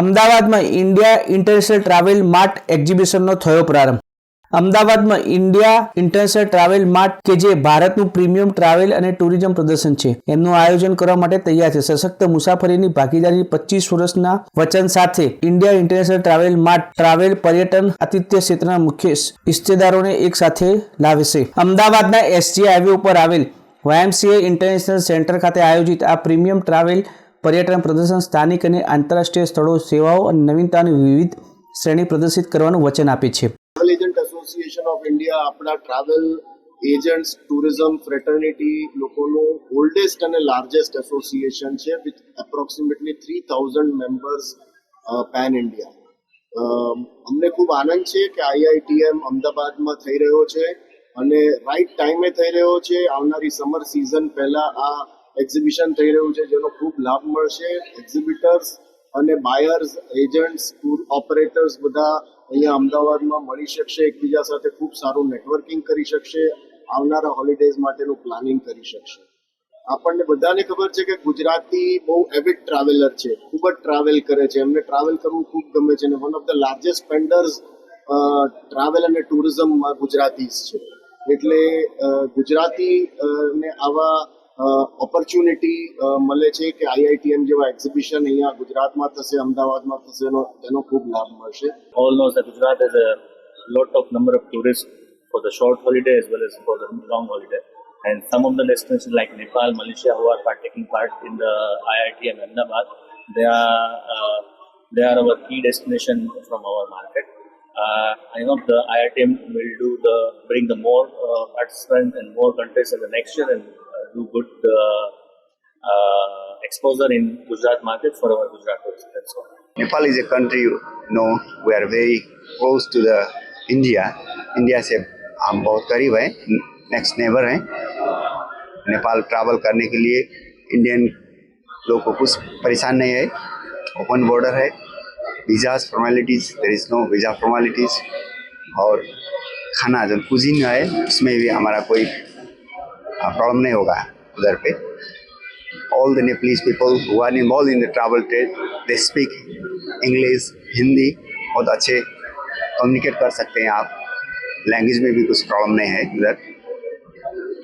અમદાવાદમાં India international travel mart એક્ઝિબિશનનો થયો પ્રારંભ. અમદાવાદમાં ઇન્ડિયા ઇન્ટરનેશનલ ટ્રાવેલ માર્ટ કે જે ભારતનું પ્રીમિયમ ટ્રાવેલ અને ટુરિઝમ પ્રદર્શન છે, એમનું આયોજન કરવા માટે તૈયાર છે. સશક્ત મુસાફરીની ભાગીદારી પચીસ વર્ષના વચન સાથે India international travel mart travel પર્યટન આતિથ્ય ક્ષેત્રના મુખ્ય હિસ્સેદારોને એક સાથે લાવશે. અમદાવાદના એસજી હાઈવે ઉપર આવેલ વાયએમસીએ ઇન્ટરનેશનલ સેન્ટર ખાતે આયોજિત આ પ્રીમિયમ ટ્રાવેલ પર્યટન પ્રદર્શન, સ્થાનિક અને આંતરરાષ્ટ્રીય સ્થળો, સેવાઓ અને નવીનતાની વિવિધ શ્રેણી પ્રદર્શિત કરવાનું વચન આપે છે. Travel agent association of India આપણા ટ્રાવેલ એજન્ટ્સ ટુરિઝમ ફ્રેટર્નિટી લોકોનું ઓલ્ડેસ્ટ અને લાર્જેસ્ટ એસોસિએશન છે with approximately three thousand members pan India અમને ખૂબ આનંદ છે કે આઈઆઈટીએમ અમદાવાદમાં થઈ રહ્યો છે અને રાઈટ ટાઈમે થઈ રહ્યો છે. આવનારી સમર સિઝન પહેલા આ એક્ઝિબિશન થઈ રહ્યું છે, જેનો ખૂબ લાભ મળશે. એક્ઝિબિટર્સ અને બાયર્સ એજન્ટ્સ ટૂર ઓપરેટર્સ બધા અહીંયા અમદાવાદમાં મળી શકશે, એકબીજા સાથે ખૂબ સારું નેટવર્કિંગ કરી શકશે, આવનારા હોલિડેઝ માટેનું પ્લાનિંગ કરી શકશે. આપણને બધાને ખબર છે કે ગુજરાતી બહુ એવિડ ટ્રાવેલર છે, ખૂબ જ ટ્રાવેલ કરે છે. એમને ટ્રાવેલ કરવું ખૂબ ગમે છે અને one of the largest spenders travel અને ટુરિઝમમાં ગુજરાતીઝ છે. એટલે ગુજરાતી ને આવા ઓપોર્ચ્યુનિટી મળે છે કે આઈઆઈટીએમ જેવા એક્ઝિબિશન અહીંયા ગુજરાતમાં થશે અમદાવાદમાં થશે એનો તેનો ખૂબ લાભ મળશે that Gujarat has a lot of number of tourists for the short holiday as well as for the long holiday. And some of the destinations like Nepal, Malaysia, who are part, taking part in the IITM Ahmedabad, they are uh, they are our key destination from our market. Uh, I hope the IITM will do the bring the more uh, participants and more countries in the next year and uh, do good uh, uh, exposure in Gujarat market for our Gujarat tourists. That's all. Nepal is a country, you know, we are very close to the India. India से हम बहुत करीब हैं, next neighbour हैं. Nepal travel करने के लिए Indian लोग को कुछ परेशान नहीं है ओपन बॉर्डर है visas formalities there is no visa formalities और खाना जो कुजिन है उसमें भी हमारा कोई प्रॉब्लम नहीं होगा उधर पे। All the Nepalese people who are involved in the travel trade, they speak English, Hindi बहुत अच्छे कम्युनिकेट कर सकते हैं आप। लैंग्वेज में भी कुछ प्रॉब्लम नहीं है उधर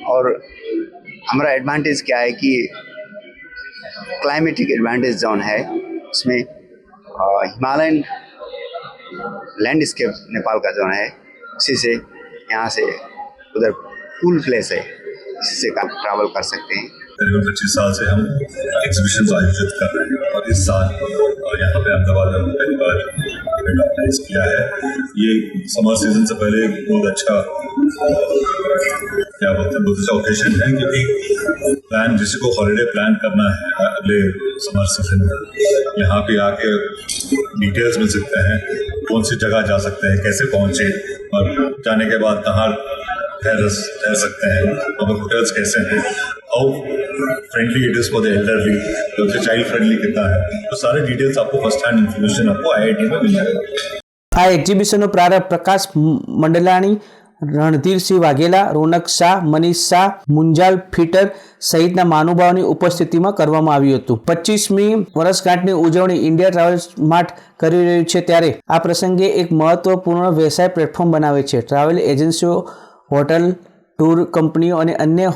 और हमारा एडवांटेज क्या है कि क्लाइमेटिक एडवांटेज जोन है उसमें। हिमालयन लैंडस्केप नेपाल का जोन है। उसी से यहाँ से उधर कूल प्लेस है। इससे ट्रैवल कर सकते हैं। करीबन पच्चीस साल से हम एग्जीबिशन आयोजित कर रहे हैं और इस साल यहाँ पे अहमदाबाद में पहली बार ऑर्गेनाइज किया है। ये समर सीज़न से पहले बहुत अच्छा क्या बोलते हैं बहुत अच्छा ओकेजन है क्योंकि प्लान जिसी को हॉलीडे प्लान करना है अगले समर सीज़न में, यहाँ पे आके डिटेल्स मिल सकते हैं, कौन सी जगह जा सकते हैं, कैसे पहुँचे और जाने के बाद कहाँ ठहर ठहर सकते हैं वहाँ पर होटल्स कैसे हैं how friendly it is for the elderly तो चाइल्ड फ्रेंडली कितना है तो सारे डिटेल्स आपको फर्स्ट हैंड इन्फॉर्मेशन आपको आई में मिल जाएगा આ એક્ઝિબિશનનો પ્રારંભ પ્રકાશ મંડલાણી રણધીરસિંહ વાઘેલા રોનક શાહ મનીષ શાહ મુંજાલ ફીટર સહિતના મહાનુભાવોની ઉપસ્થિતિમાં કરવામાં આવ્યું હતું પચીસમી વર્ષગાંઠની ઉજવણી ઇન્ડિયા ટ્રાવેલ્સ માર્ટ કરી રહ્યું છે ત્યારે આ પ્રસંગે એક મહત્વપૂર્ણ વ્યવસાય પ્લેટફોર્મ બનાવે છે ટ્રાવેલ એજન્સીઓ હોટલ, ટૂર કંપનીઓ અને અન્ય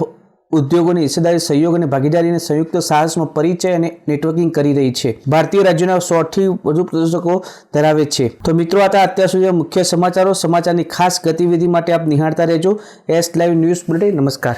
ઉદ્યોગોની હિસ્સેદારી, સહયોગ અને ભાગીદારીને સંયુક્ત સાહસમાં પરિચય અને નેટવર્કિંગ કરી રહી છે. ભારતીય રાજ્યોના સોથી વધુ પ્રદર્શકો ધરાવે છે. તો મિત્રો, આ હતા અત્યાર સુધી મુખ્ય સમાચારો. સમાચારની ખાસ ગતિવિધિ માટે આપ નિહાળતા રહેજો. એસ લાઈવ ન્યૂઝ બુલેટિન નમસ્કાર.